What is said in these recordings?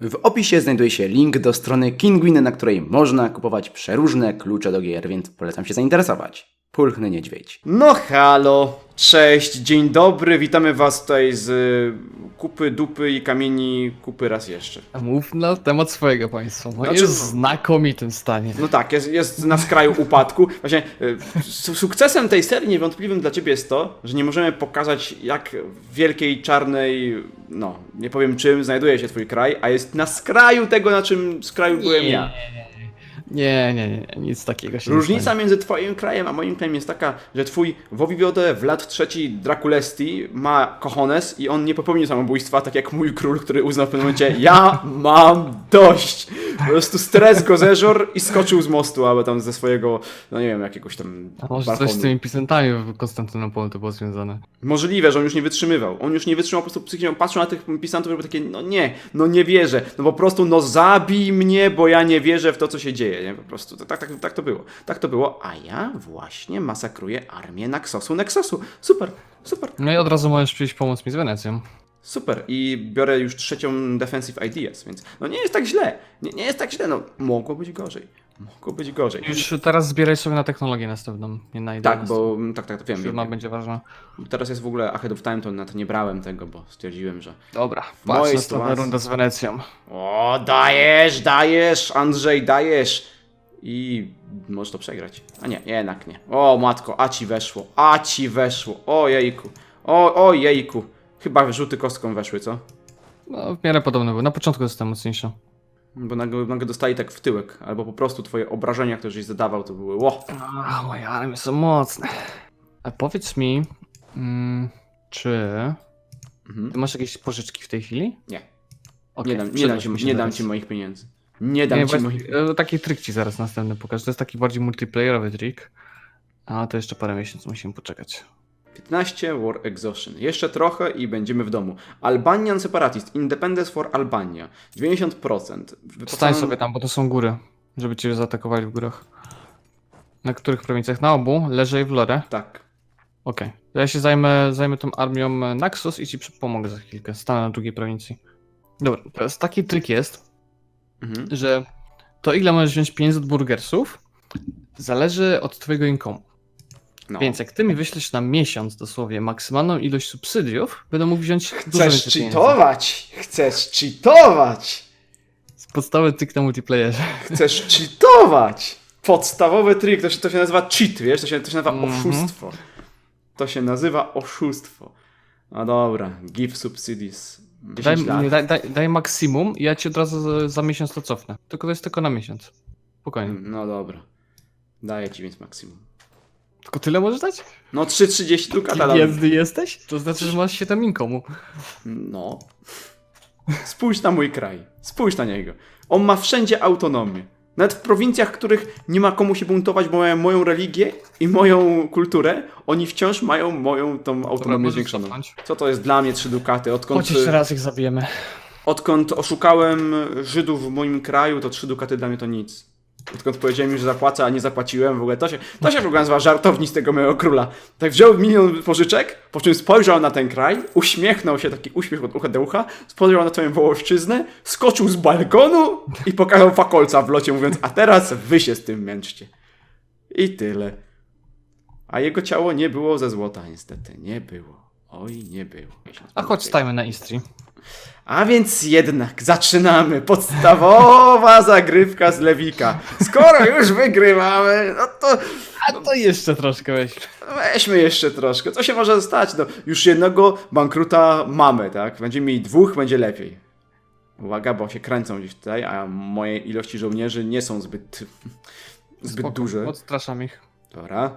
W opisie znajduje się link do strony Kinguin, na której można kupować przeróżne klucze do gier, więc polecam się zainteresować. Pulchny niedźwiedź. No halo, cześć, dzień dobry, witamy was tutaj z y, kupy, dupy i kamieni kupy raz jeszcze. Mów na temat swojego państwa. No Znaczy- jest w znakomitym stanie. No tak, jest, jest na skraju upadku. Właśnie y, su- sukcesem tej serii niewątpliwym dla ciebie jest to, że nie możemy pokazać jak w wielkiej czarnej, no nie powiem czym, znajduje się twój kraj, a jest na skraju tego, na czym skraju byłem ja. Nie, nie, nie, nic takiego się Różnica nie między twoim krajem a moim krajem jest taka, że twój Wowiviodę w lat trzeci Draculesti ma cojones i on nie popełnił samobójstwa, tak jak mój król, który uznał w pewnym momencie ja mam dość. Po prostu stres go zeżor i skoczył z mostu, albo tam ze swojego, no nie wiem, jakiegoś tam A może balkonu. coś z tymi pisantami w Konstantynopolu to było związane. Możliwe, że on już nie wytrzymywał. On już nie wytrzymał po prostu psychicznie. Patrzył na tych pisantów, żeby takie, no nie, no nie wierzę. No po prostu, no zabij mnie, bo ja nie wierzę w to, co się dzieje. Nie? Po prostu, tak, tak, tak to było. Tak to było, a ja właśnie masakruję armię Naxosu Nexosu. Super, super, No i od razu możesz przyjść pomóc mi z Wenecją. super. I biorę już trzecią Defensive Ideas, więc no nie jest tak źle. Nie, nie jest tak źle, no mogło być gorzej. Mogło być gorzej. Już teraz zbieraj sobie na technologię następną. Nie najdę. Tak, bo tak, tak, to wiem. Firma wiem. będzie ważna. Teraz jest w ogóle Ahead of Time, to na to nie brałem tego, bo stwierdziłem, że Dobra, patrz, następna runda z Wenecją. O, dajesz, dajesz, Andrzej, dajesz. I możesz to przegrać. A nie, jednak nie. O, matko, a ci weszło, a ci weszło. O, jejku. O, o, jejku. Chyba rzuty kostką weszły, co? No, w miarę podobne były. Na początku jestem mocniejszy. Bo nagle, nagle dostali tak w tyłek. Albo po prostu twoje obrażenia, które żeś zadawał, to były ło. A, moje armie są mocne. A powiedz mi, mm, czy Mhm. ty masz jakieś pożyczki w tej chwili? Nie, Okej, nie, dam, nie, dam ci, nie dam ci moich pieniędzy. Nie dam Nie, ci moich e, taki trik ci zaraz następny pokażę. To jest taki bardziej multiplayerowy trik. A to jeszcze parę miesięcy musimy poczekać. 15 War Exhaustion. Jeszcze trochę i będziemy w domu. Albanian Separatist. Independence for Albania. 90%. Stań Wyposażony- sobie tam, bo to są góry, żeby cię zaatakowali w górach. Na których prowincjach? Na obu, leży i w Lore. Tak. Okej. To Ja się zajmę, zajmę tą armią Naxos i ci pomogę za chwilkę. Stanę na drugiej prowincji. Dobra, teraz taki trik jest, Mhm. że to ile możesz wziąć pieniędzy od burgersów zależy od twojego inkomu. No. Więc jak ty mi wyślesz na miesiąc dosłownie maksymalną ilość subsydiów, będę mógł wziąć Chcesz cheatować! Chcesz cheatować! Z podstawy trik na multiplayerze. Chcesz cheatować! Podstawowy trik, to się, to się nazywa cheat, wiesz? To się, to się nazywa Mhm. oszustwo. To się nazywa oszustwo. No dobra, give subsidies. 10 Daj, daj, daj, daj maksimum i ja ci od razu za, za miesiąc to cofnę. Tylko to jest tylko na miesiąc. Spokojnie. No dobra. Daję ci więc maksimum. Tylko tyle możesz dać? No 3,30 dukata dam. Jezdy jesteś? To znaczy, że masz się tam inkomu. No. Spójrz na mój kraj. Spójrz na niego. On ma wszędzie autonomię. Nawet w prowincjach, w których nie ma komu się buntować, bo mają moją religię i moją kulturę, oni wciąż mają moją tą autonomię możesz zwiększoną. cofnąć. Co to jest dla mnie trzy dukaty? Odkąd, Chodź jeszcze raz ich zabijemy. odkąd oszukałem Żydów w moim kraju, to trzy dukaty dla mnie to nic. Odkąd powiedziałem im, że zapłacę, a nie zapłaciłem, w ogóle to się, to się w ogóle nazywa żartowni z tego mojego króla. Tak wziął milion pożyczek, po czym spojrzał na ten kraj, uśmiechnął się, taki uśmiech od ucha do ucha, spojrzał na twoją Wołoszczyznę, skoczył z balkonu i pokazał fakolca w locie, mówiąc, a teraz wy się z tym męczcie. I tyle. A jego ciało nie było ze złota, niestety. Nie było. Oj, nie było. A chodź stajmy na Istrii. A więc jednak zaczynamy. Podstawowa zagrywka z Lewika. Skoro już wygrywamy, no to A to jeszcze troszkę weź. weźmy jeszcze troszkę. Co się może stać? No, już jednego bankruta mamy, tak? Będziemy mieli dwóch, będzie lepiej. Uwaga, bo się kręcą gdzieś tutaj, a moje ilości żołnierzy nie są zbyt, zbyt Spoko, duże. Odstraszam ich. Dobra.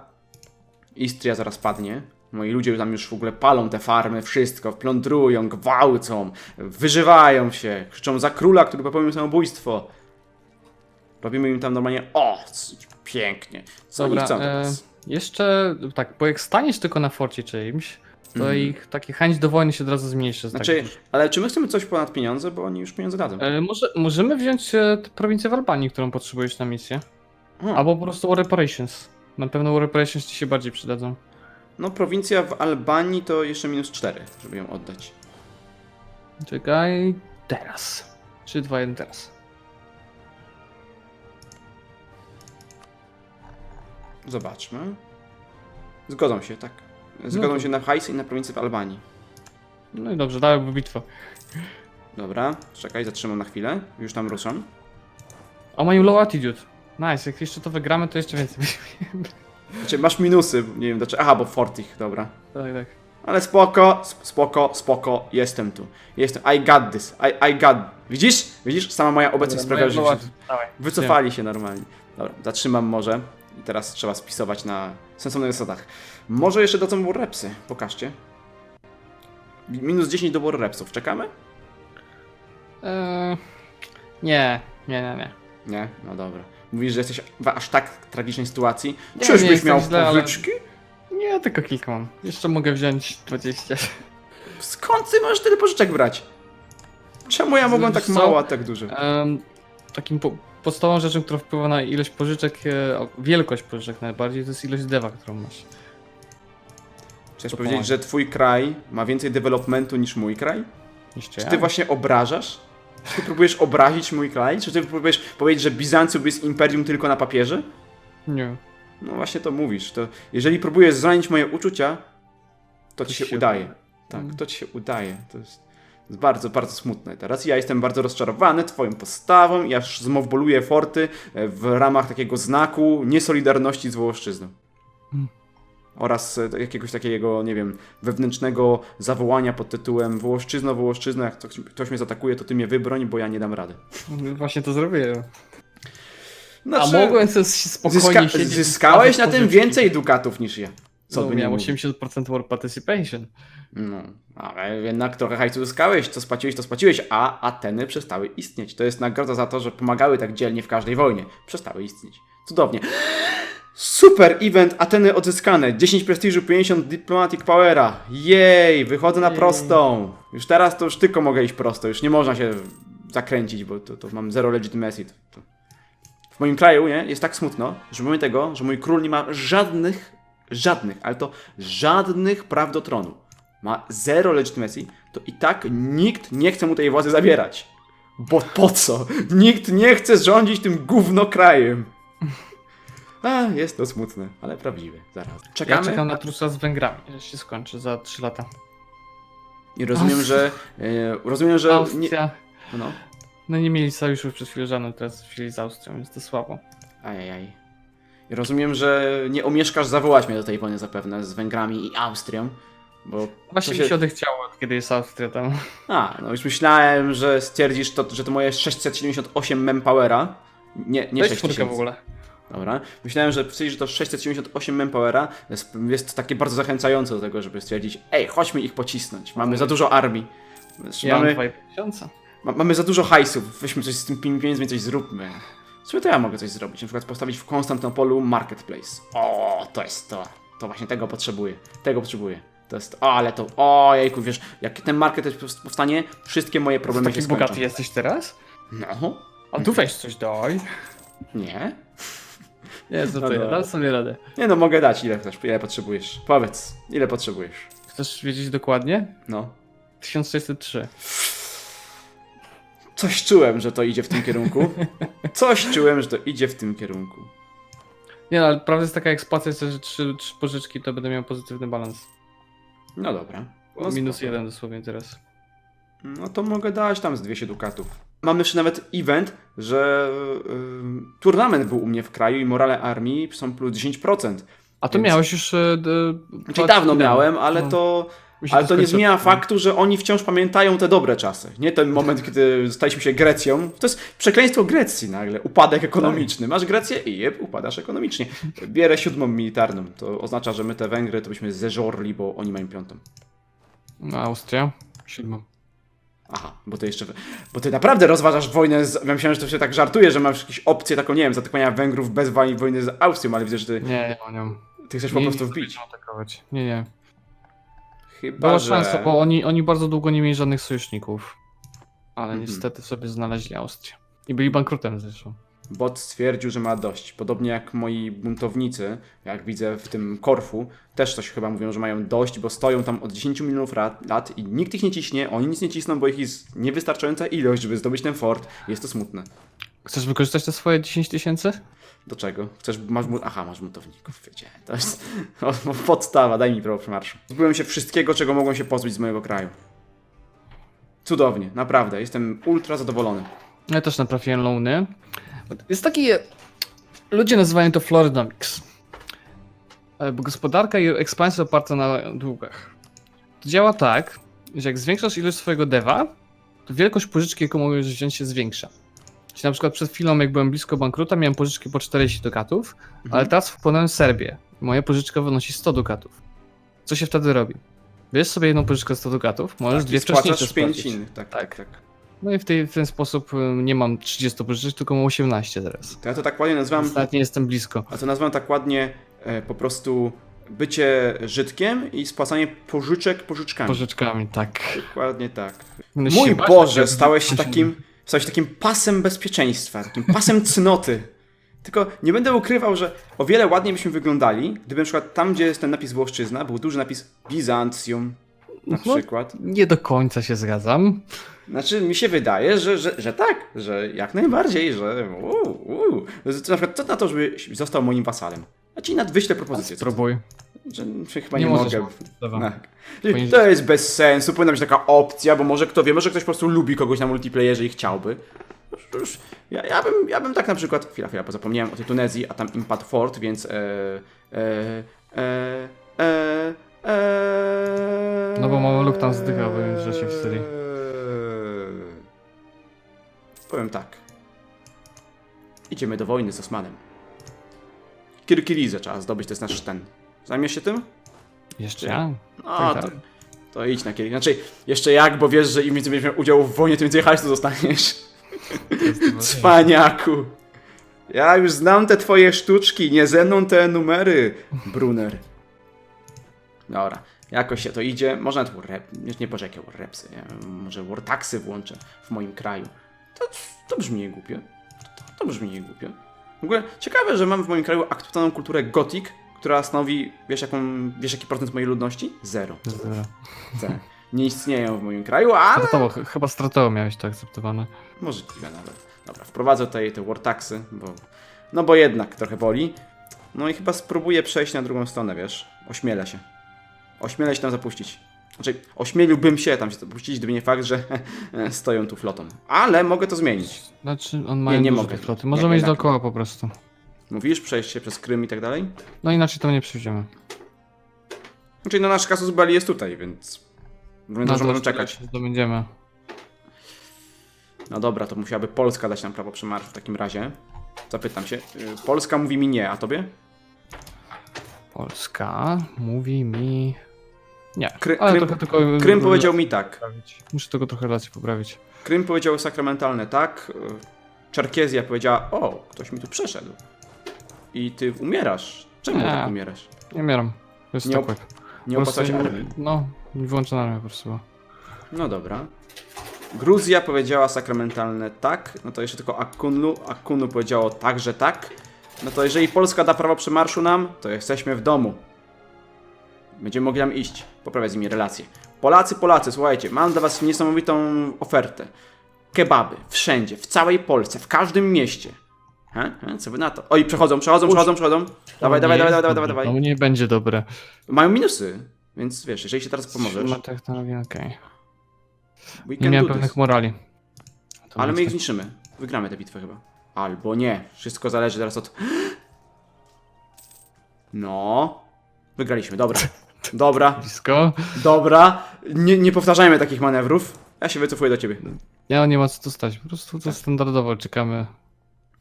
Istria zaraz padnie. Moi ludzie tam już w ogóle palą te farmy, wszystko, plądrują, gwałcą, wyżywają się, krzyczą za króla, który popełnił samobójstwo. Robimy im tam normalnie, o, pięknie. Co Dobra, oni chcą e, teraz? jeszcze tak, bo jak staniesz tylko na forcie czymś, to Mhm. ich taki chęć do wojny się od razu zmniejszy. z Znaczy, tak, ale czy my chcemy coś ponad pieniądze, bo oni już pieniądze dadzą. e, może, możemy wziąć e, prowincję w Albanii, którą potrzebujesz na misję. Hmm. Albo po prostu War Reparations. Na pewno War Reparations ci się bardziej przydadzą. No, prowincja w Albanii to jeszcze minus 4, żeby ją oddać. Czekaj, teraz. 3, 2, 1 teraz. Zobaczmy. Zgodzą się, tak. Zgodzą No się na hajs i na prowincję w Albanii. No i dobrze, dałby bitwę. Dobra, czekaj, zatrzymam na chwilę. Już tam ruszam. O, mają low attitude. Nice, jak jeszcze to wygramy, to jeszcze więcej. Znaczy, masz minusy, nie wiem dlaczego. Aha, bo fort ich, dobra. tak, tak. Ale spoko, sp- spoko, spoko, jestem tu. Jestem, I got this, I, I got... Widzisz? Widzisz? Sama moja obecność sprawia, że Mają się Dawaj. wycofali się normalnie. Dobra, zatrzymam może. I teraz trzeba spisować na sensownych zasadach. Może jeszcze dadzą war repsy, pokażcie. Minus 10 do war repsów, czekamy? Eee, nie, nie, nie, nie. Nie? No dobra. Mówisz, że jesteś w aż tak tragicznej sytuacji? Nie, Czyżbyś nie miał źle, ale- pożyczki? Nie, tylko kilka mam. Jeszcze mogę wziąć 20. Skąd ty możesz tyle pożyczek brać? Czemu ja mogłem tak Co? mało, a tak dużo? Em, takim po, podstawową rzeczą, która wpływa na ilość pożyczek, e, o, wielkość pożyczek najbardziej, to jest ilość dewa, którą masz. Chcesz powiedzieć, że twój kraj ma więcej developmentu niż mój kraj? Niszcie Czy ty właśnie obrażasz? Czy ty próbujesz obrazić mój kraj? Czy ty próbujesz powiedzieć, że Bizancjum jest imperium tylko na papierze? Nie. No właśnie to mówisz. To jeżeli próbujesz zranić moje uczucia, to ci się, się udaje. udaje. Tak, Mm. to ci się udaje. To jest, to jest bardzo, bardzo smutne teraz. Ja jestem bardzo rozczarowany twoją postawą i aż zmowboluję forty e, w ramach takiego znaku niesolidarności z Wołoszczyzną. Oraz e, jakiegoś takiego, nie wiem, wewnętrznego zawołania pod tytułem Wołoszczyzno, Wołoszczyzno, jak ktoś, ktoś mnie zaatakuje, to ty mnie wybroń, bo ja nie dam rady. Właśnie to zrobiłem. Znaczy, A mogłem sobie spokojnie zyska- siedzieć zyskałeś na tym więcej dukatów niż ja. Co no, by mówić. 80% war participation. No, ale jednak trochę hajsu zyskałeś, co spłaciłeś, to spłaciłeś, a Ateny przestały istnieć. To jest nagroda za to, że pomagały tak dzielnie w każdej wojnie. Przestały istnieć. Cudownie. Super event Ateny odzyskane. 10 prestiżu, 50 diplomatic powera. Jej, wychodzę na prostą. Już teraz to już tylko mogę iść prosto, już nie można się zakręcić, bo to, to mam zero legitimacy. W moim kraju, nie, jest tak smutno, że mimo tego, że mój król nie ma żadnych, żadnych, ale to żadnych praw do tronu. Ma zero legitimacy, to i tak nikt nie chce mu tej władzy zabierać. Bo po co? Nikt nie chce rządzić tym gówno krajem. A, jest to smutne, ale prawdziwe. Zaraz. Ja Czekamy. czekam na trusa z Węgrami, że się skończy za 3 lata. I rozumiem, że. E, rozumiem, że. Nie, Austria. no. No nie mieli sojuszów przez chwilę żadnych, teraz chwili z Austrią, więc to słabo. Ajajaj. I rozumiem, że nie omieszkasz zawołać mnie do tej wojny zapewne z Węgrami i Austrią. Bo Właśnie to mi się- się odechciało, od kiedy jest Austria tam. A, no już myślałem, że stwierdzisz, to, że to moje 678 manpowera. Nie, nie Weź 6 czwórkę w tysięcy. ogóle. Dobra. Myślałem, że że to 678 manpowera jest, jest takie bardzo zachęcające do tego, żeby stwierdzić, ej, chodźmy ich pocisnąć. Mamy za dużo armii. Ja mam mamy, 2,5 tysiąca. ma, mamy za dużo hajsów. Weźmy coś z tym pieniędzmi, coś zróbmy. W sumie to ja mogę coś zrobić. Na przykład postawić w Konstantynopolu marketplace. O, to jest to. To właśnie tego potrzebuję. Tego potrzebuję. To jest. O, ale to. O, jejku, wiesz, jak ten marketplace powstanie, wszystkie moje problemy Taki się skończą. bogaty jesteś teraz? No. A tu weź coś daj. Nie. Nie, co No to ja, dobra. dam sobie radę. Nie no, mogę dać. Ile chcesz? Ile potrzebujesz? Powiedz. Ile potrzebujesz? Chcesz wiedzieć dokładnie? No. 1603. Coś czułem, że to idzie w tym kierunku. Coś czułem, że to idzie w tym kierunku. Nie no, ale prawda jest taka, jak spłacę sobie trzy, trzy pożyczki, to będę miał pozytywny balans. No dobra. No Minus spoko. jeden dosłownie teraz. No to mogę dać tam z 200 dukatów. Mam jeszcze nawet event, że yy, turnament był u mnie w kraju i morale armii są plus 10%. A to Więc- miałeś już... e, d- Czyli dwa- dawno miałem, ale No. to, ale to nie zmienia faktu, że oni wciąż pamiętają te dobre czasy. Nie ten moment, kiedy staliśmy się Grecją. To jest przekleństwo Grecji nagle. Upadek ekonomiczny. Masz Grecję i jeb, upadasz ekonomicznie. Bierę siódmą militarną. To oznacza, że my te Węgry to byśmy zeżorli, bo oni mają piątą. No, Austria? Siódmą. Aha, bo ty jeszcze. Bo ty naprawdę rozważasz wojnę z. Ja myślałem, że to się tak żartuje, że masz jakieś opcje taką, nie wiem, zaatakowania Węgrów bez woj- wojny z Austrią, ale widzę, że ty, Nie, nie ty chcesz po Nie, prostu nie wbić. atakować. Nie, nie. Chyba, Była że... szansa, bo oni, oni bardzo długo nie mieli żadnych sojuszników. Ale Mhm. niestety sobie znaleźli Austrię. I byli bankrutem zresztą. Bot stwierdził, że ma dość. Podobnie jak moi buntownicy, jak widzę w tym Korfu, też coś chyba mówią, że mają dość, bo stoją tam od 10 milionów lat, i nikt ich nie ciśnie, oni nic nie cisną, bo ich jest niewystarczająca ilość, żeby zdobyć ten fort. Jest to smutne. Chcesz wykorzystać te swoje 10 tysięcy? Do czego? Chcesz, masz, bu- aha, masz buntowników, wiecie, to jest podstawa, daj mi prawo przemarszu. Zbyłem się wszystkiego, czego mogłem się pozbyć z mojego kraju. Cudownie, naprawdę, jestem ultra zadowolony. Ja też naprawiłem loany. Jest taki... Ludzie nazywają to Floridomix. E, Bo gospodarka i ekspansja oparta na długach. To działa tak, że jak zwiększasz ilość swojego dewa, to wielkość pożyczki, jaką możesz wziąć się zwiększa. Czyli na przykład przed chwilą, jak byłem blisko bankruta, miałem pożyczki po 40 dukatów, ale teraz wpłynąłem Serbię. Moja pożyczka wynosi 100 dukatów. Co się wtedy robi? Bierz sobie jedną pożyczkę 100 dukatów, możesz Tak, dwie wcześniejsze pięć spłacić. innych, tak, tak, tak. No i w, tej, w ten sposób y, nie mam 30 pożyczek, tylko mam 18 teraz. To ja to tak ładnie nazywam, nie jestem blisko. a to nazywam tak ładnie e, po prostu bycie Żydkiem i spłacanie pożyczek pożyczkami. Pożyczkami, tak. Dokładnie tak. Będę Mój Boże, stałeś się takim, stałeś takim pasem bezpieczeństwa, takim pasem cnoty. Tylko nie będę ukrywał, że o wiele ładniej byśmy wyglądali, gdyby na przykład tam, gdzie jest ten napis Włoszczyzna, był duży napis Bizancjum na No. przykład. Nie do końca się zgadzam. Znaczy, mi się wydaje, że, że, że tak, że jak najbardziej, że uu, uu. Na przykład, co na to, żeby został moim wasalem? A ci nad wyślę propozycję. Spróbuj. Że, że chyba nie, Nie mogę. Tak. To jest bez sensu, powinna być taka opcja, bo może kto wie, może ktoś po prostu lubi kogoś na multiplayerze i chciałby. Już, ja, ja, bym, ja bym tak na przykład, chwila, chwila, bo zapomniałem o tej Tunezji, a tam Impact Fort, więc e, e, e, e, e, No bo Mameluk tam zdycha, bo że się w Syrii. Powiem tak. Idziemy do wojny z Osmanem. Kirkirizę trzeba zdobyć, to jest nasz ten. Zajmiesz się tym? Jeszcze ja? No, Tak, to, tak. to idź na Kirkirizę. Znaczy, jeszcze jak, bo wiesz, że im więcej będziesz miał udziału w wojnie, tym więcej hajsu dostaniesz. Cwaniaku. Ja już znam te twoje sztuczki, nie ze mną te numery, Brunner. Dobra, jakoś się to idzie. Można tu rep, nie, nie boże, jakie repsy, nie? może wartaxy włączę w moim kraju. To, to brzmi nie głupio. To, to brzmi nie głupio. W ogóle ciekawe, że mam w moim kraju akceptowaną kulturę gothic, która stanowi, wiesz, jaką, wiesz jaki procent mojej ludności? Zero. Zero. Tak. Nie istnieją w moim kraju, ale Stratowo, ch- chyba stratowo miałeś to akceptowane. Możliwe nawet. Dobra, wprowadzę tutaj te wartaxy, bo... No bo jednak trochę boli. No i chyba spróbuję przejść na drugą stronę, wiesz? Ośmielę się. Ośmielę się tam zapuścić. Znaczy, ośmieliłbym się tam się zapuścić, gdyby nie fakt, że stoją tu flotą. Ale mogę to zmienić. Znaczy, on ma Nie, nie mogę. floty. Nie, Możemy iść jednak dookoła po prostu. Mówisz, przejść się przez Krym i tak dalej? No inaczej to nie przejdziemy. Znaczy, no nasz kasus belli jest tutaj, więc... No możemy czekać. To będziemy. No dobra, to musiałaby Polska dać nam prawo przemarszu w takim razie. Zapytam się. Y, Polska mówi mi nie, a tobie? Polska mówi mi... Nie, Kry- ale Krym- trochę tylko... Krym powiedział mi tak. Muszę tylko trochę relacje poprawić. Krym powiedział sakramentalne tak. Czarkezja powiedziała: O, ktoś mi tu przeszedł. I ty umierasz. Czemu Nie. tak umierasz? Nie mieram. To jest Nie tak op-. Nie prostu- opłacałeś armii. No, wyłączona armia po prostu. No dobra. Gruzja powiedziała sakramentalne tak. No to jeszcze tylko Akunlu. Akunlu powiedziało także tak. No to jeżeli Polska da prawo przemarszu nam, to jesteśmy w domu. Będziemy mogli tam iść, poprawiać z nimi relacje. Polacy, Polacy, słuchajcie, mam dla was niesamowitą ofertę. Kebaby, wszędzie, w całej Polsce, w każdym mieście. He? He? Co wy na to? Oj, przechodzą, przechodzą, przechodzą, przechodzą. Dawaj, To dawaj, dawaj, dawaj, dawaj. To nie będzie dobre. Mają minusy, więc wiesz, jeżeli się teraz pomożesz, Ma technologię, okej. we Nie can miałem do pewnych this. morali. To Ale my ich zniszczymy. Wygramy tę bitwę chyba. Albo nie. Wszystko zależy teraz od... No. Wygraliśmy, dobra. Dobra, Blisko. dobra. Nie, nie powtarzajmy takich manewrów. Ja się wycofuję do ciebie. Ja nie ma co tu stać. Po prostu to standardowo czekamy.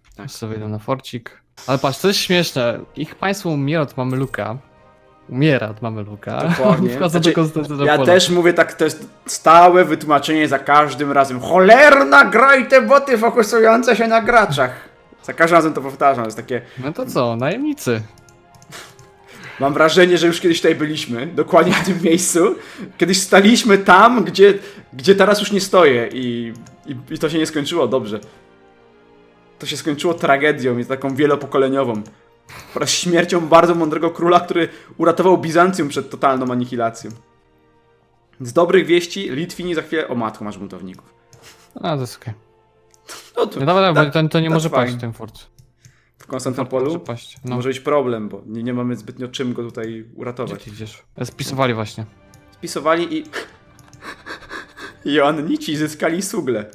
Tak. Tak. Sobie idę na forcik. Ale patrz, to jest śmieszne. Ich państwo umiera od Mameluka. Umiera od Mameluka. Dokładnie. Wchodzą Znaczy, do Konstantynopola. Ja też mówię tak, to jest stałe wytłumaczenie za każdym razem. Cholerna graj te boty fokusujące się na graczach. Za każdym razem to powtarzam, to jest takie... No to co, najemnicy. Mam wrażenie, że już kiedyś tutaj byliśmy, dokładnie w tym miejscu. Kiedyś staliśmy tam, gdzie, gdzie teraz już nie stoję i, i, i to się nie skończyło dobrze. to się skończyło tragedią, jest taką wielopokoleniową. Oraz śmiercią bardzo mądrego króla, który uratował Bizancjum przed totalną anihilacją. Z dobrych wieści Litwini za chwilę... O matko, masz buntowników. A, to jest okej. No to No dobra, bo to, to nie that's może paść ten fort. W Konstantynopolu. No, może być problem, bo nie, nie mamy zbytnio czym go tutaj gdzie uratować. ty idziesz? Spisowali właśnie. Spisowali i... Joannici zyskali sugle.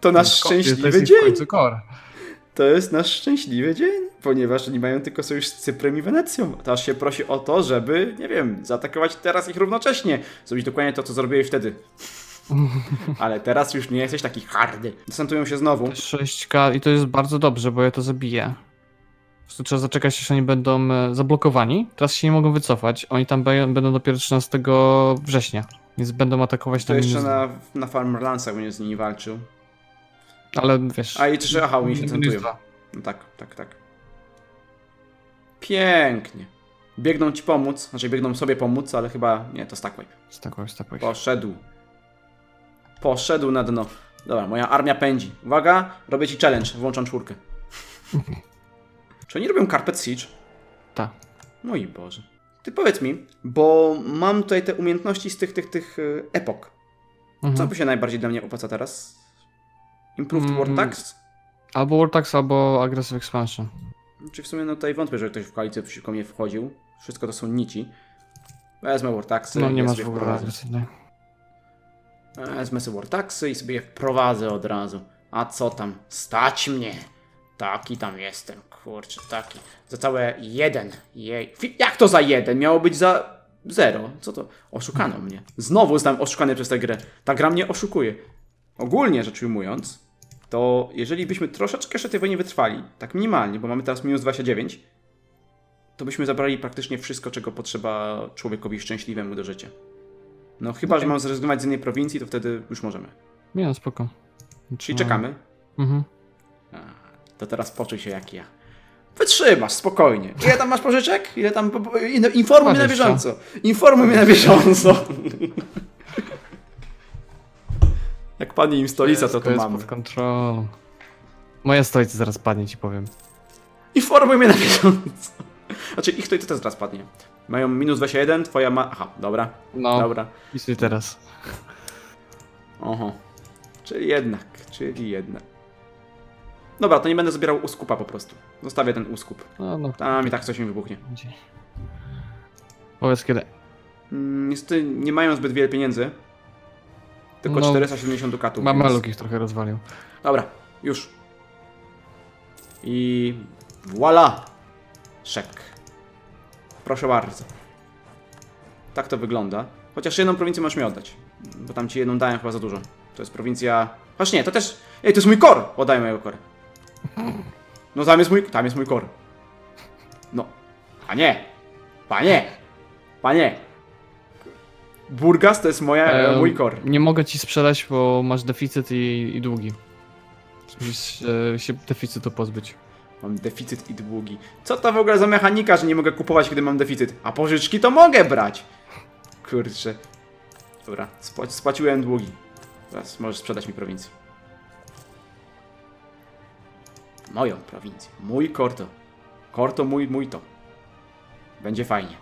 To nasz To szczęśliwy jest ich w dzień. core. To jest nasz szczęśliwy dzień, ponieważ oni mają tylko sojusz z Cyprem i Wenecją. To aż się prosi o to, żeby, nie wiem, zaatakować teraz ich równocześnie. Zrobić dokładnie to, co zrobiłeś wtedy. Ale teraz już nie jesteś taki hardy. Desantują się znowu. 6k i to jest bardzo dobrze, bo ja to zabiję. Po prostu trzeba zaczekać, aż oni będą e, zablokowani. Teraz się nie mogą wycofać. Oni tam be- będą dopiero 13 września. Więc będą atakować To na jeszcze minus na, na Farmerlandsach będzie z nimi walczył. Ale wiesz. A i czy aha, oni się minus dwa. No tak, tak, tak. Pięknie. Biegną ci pomóc, znaczy biegną sobie pomóc, ale chyba nie, to Stackwipe. Stakłeś, stakłeś. Poszedł. Poszedł na dno. Dobra, moja armia pędzi. Uwaga, robię ci challenge, włączam czwórkę. Czy oni robią Carpet Siege? Tak. Mój Boże. Ty powiedz mi, bo mam tutaj te umiejętności z tych, tych, tych y, epok. Co Mhm. by się najbardziej dla mnie opłaca teraz? Improved Mm. War Tax? Albo Vortex, albo Aggressive Expansion. Czy w sumie no tutaj wątpię, że ktoś w koalicję przeciwko mnie wchodził. Wszystko to są nici. Wezmę War Taxy. No nie masz w ogóle agresywnej. Wezmę sobie War Taxy i sobie je wprowadzę od razu. A co tam? Stać mnie! Taki tam jestem, kurczę, taki. Za całe jeden. Jej. Jak to za jeden? Miało być za zero. Co to? Oszukano mnie. Znowu zostałem oszukany przez tę grę. Ta gra mnie oszukuje. Ogólnie rzecz ujmując, to jeżeli byśmy troszeczkę jeszcze tej wojnie wytrwali, tak minimalnie, bo mamy teraz minus 29, to byśmy zabrali praktycznie wszystko, czego potrzeba człowiekowi szczęśliwemu do życia. No chyba, że mam zrezygnować z jednej prowincji, to wtedy już możemy. Nie no, spoko. Czyli No. czekamy. Mhm. A, to teraz poczuj się jak ja. Wytrzymasz, spokojnie. Ile tam masz pożyczek? Ile tam... in- Informuj mnie na 20. bieżąco. Informuj mnie na bieżąco. jak padnie im stolica, to to jest mamy. pod kontrolą. Moja stolica zaraz padnie, ci powiem. Informuj mnie na bieżąco. Znaczy, ich to i to też zaraz padnie. Mają minus 21, twoja ma... Aha, dobra, No, dobra. pisuj teraz. Oho. Czyli jednak, czyli jednak. Dobra, to nie będę zabierał uskupa po prostu. Zostawię ten uskup. No, no. Tam i tak coś mi wybuchnie. Gdzie? Powiedz kiedy. Mm, Niestety nie mają zbyt wiele pieniędzy. Tylko No, 470 dukatów. Mama więc- ich trochę rozwalił. Dobra, już. I voila! Szek. Proszę bardzo. Tak to wygląda. Chociaż jedną prowincję możesz mi oddać. Bo tam ci jedną dałem chyba za dużo. To jest prowincja... Chociaż nie, to też... Ej, to jest mój kor! Oddaj mojego korę. No tam jest mój... Tam jest mój kor. No. Panie! Panie! Panie! Burgas to jest moja, Em, mój kor. Nie mogę ci sprzedać, bo masz deficyt i, i długi. Musisz e, się deficytu pozbyć. Mam deficyt i długi. Co to w ogóle za mechanika, że nie mogę kupować, kiedy mam deficyt? A pożyczki to mogę brać! Kurczę. Dobra, spła- spłaciłem długi. Teraz możesz sprzedać mi prowincję. Moją prowincję. Mój korto. Korto mój, mój to. Będzie fajnie.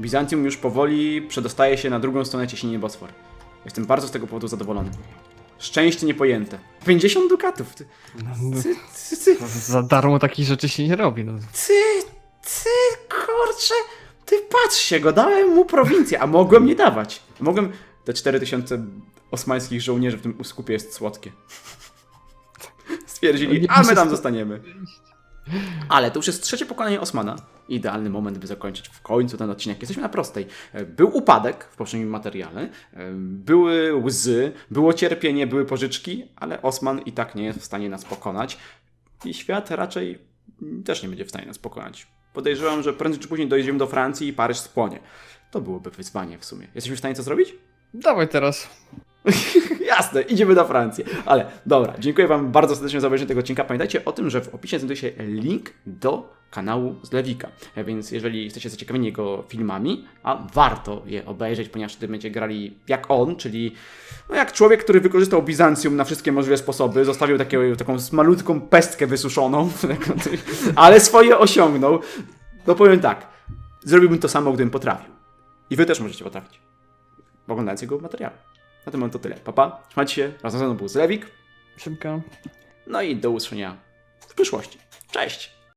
Bizancjum już powoli przedostaje się na drugą stronę cieśniny Bosfor. Jestem bardzo z tego powodu zadowolony. Szczęście niepojęte. 50 dukatów. Ty, ty, ty, ty. Za darmo takich rzeczy się nie robi. No. Ty, ty, kurczę, ty patrz się go, dałem mu prowincję, a mogłem nie dawać. Mogłem, te 4000 osmańskich żołnierzy w tym uskupie jest słodkie. Stwierdzili, Nie a my tam zostaniemy. Ale to już jest trzecie pokonanie Osmana. Idealny moment, by zakończyć w końcu ten odcinek. Jesteśmy na prostej. E, Był upadek w poprzednim materiale, e, były łzy, było cierpienie, były pożyczki, ale Osman i tak nie jest w stanie nas pokonać. I świat raczej też nie będzie w stanie nas pokonać. Podejrzewam, że prędzej czy później dojedziemy do Francji i Paryż spłonie. To byłoby wyzwanie w sumie. Jesteśmy w stanie co zrobić? Dawaj teraz. Jasne, idziemy na Francję. Ale dobra, dziękuję Wam bardzo serdecznie za obejrzenie tego odcinka. Pamiętajcie o tym, że w opisie znajduje się link do kanału z Lewika. E, Więc jeżeli jesteście zaciekawieni jego filmami, a warto je obejrzeć, ponieważ wtedy będziecie grali jak on, czyli no jak człowiek, który wykorzystał Bizancjum na wszystkie możliwe sposoby, zostawił takie, taką malutką pestkę wysuszoną, ale swoje osiągnął. No powiem tak, zrobiłbym to samo, gdybym potrafił. I wy też możecie potrafić, oglądając jego materiały. Na tym moment to tyle. Papa, trzymajcie się, razem ze mną był Zlewik, Szybko. no i do usłyszenia w przyszłości. Cześć!